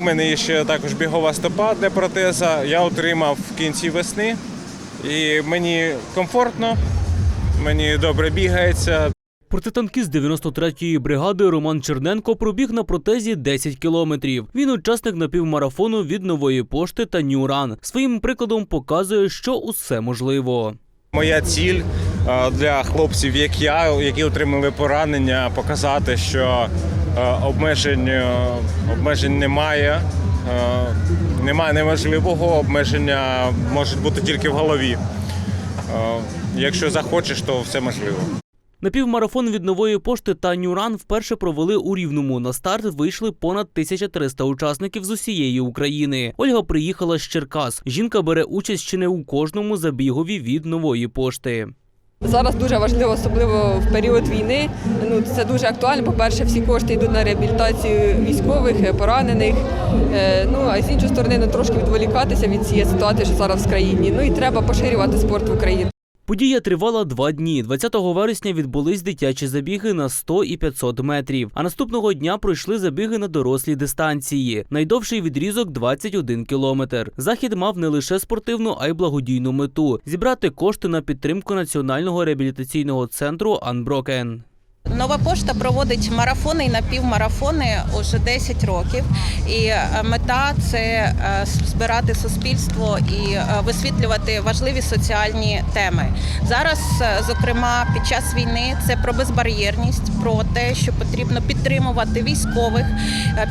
У мене є ще також бігова стопа для протеза. Я отримав в кінці весни. І мені комфортно, мені добре бігається. Протитанкіст 93-ї бригади Роман Черненко пробіг на протезі 10 кілометрів. Він учасник напівмарафону від нової пошти та Нюран. Своїм прикладом показує, що усе можливо. Моя ціль для хлопців, як я, які отримали поранення, показати, що е, обмежень, е, обмежень немає. Е, Немає неможливого обмеження можуть бути тільки в голові. Е, Якщо захочеш, то все можливо. Напівмарафон від нової пошти та Нюран вперше провели у Рівному. На старт вийшли понад 1300 учасників з усієї України. Ольга приїхала з Черкас. Жінка бере участь чи не у кожному забігові від нової пошти. Зараз дуже важливо, особливо в період війни. Ну це дуже актуально. По-перше, всі кошти йдуть на реабілітацію військових, е, поранених. Е, Ну а з іншої сторони, ну трошки відволікатися від цієї ситуації, що зараз в країні. Ну і треба поширювати спорт в Україні. Подія тривала два дні. 20 вересня відбулись дитячі забіги на 100 і 500 метрів. А наступного дня пройшли забіги на дорослі дистанції. Найдовший відрізок 21 кілометр. Захід мав не лише спортивну, а й благодійну мету зібрати кошти на підтримку національного реабілітаційного центру Unbroken. Нова пошта проводить марафони і напівмарафони уже 10 років. І е, мета це е, збирати суспільство і е, висвітлювати важливі соціальні теми. Зараз, зокрема, під час війни це про безбар'єрність, про те, що потрібно підтримувати військових,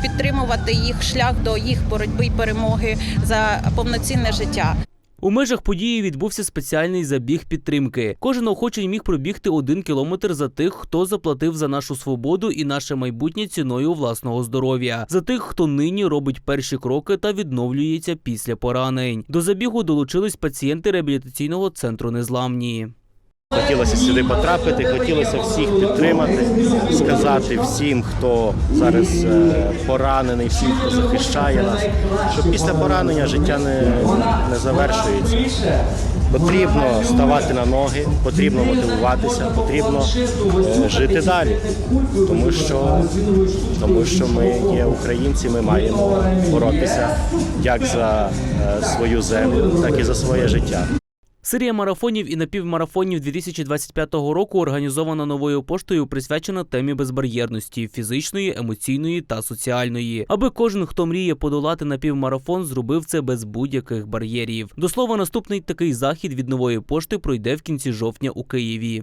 підтримувати їх шлях до їх боротьби і перемоги за повноцінне життя. У межах події відбувся спеціальний забіг підтримки. Кожен охочий міг пробігти один кілометр за тих, хто заплатив за нашу свободу і наше майбутнє ціною власного здоров'я, за тих, хто нині робить перші кроки та відновлюється після поранень. До забігу долучились пацієнти реабілітаційного центру незламні. Хотілося сюди потрапити, хотілося всіх підтримати, сказати всім, хто зараз е, поранений, всім, хто захищає нас, що після поранення життя не, не завершується. Потрібно ставати на ноги, потрібно мотивуватися, потрібно е, жити далі, тому що, тому що ми є українці, ми маємо боротися як за е, свою землю, так і за своє життя. Серія марафонів і напівмарафонів 2025 року організована новою поштою, присвячена темі безбар'єрності фізичної, емоційної та соціальної, аби кожен, хто мріє подолати напівмарафон, зробив це без будь-яких бар'єрів. До слова, наступний такий захід від нової пошти пройде в кінці жовтня у Києві.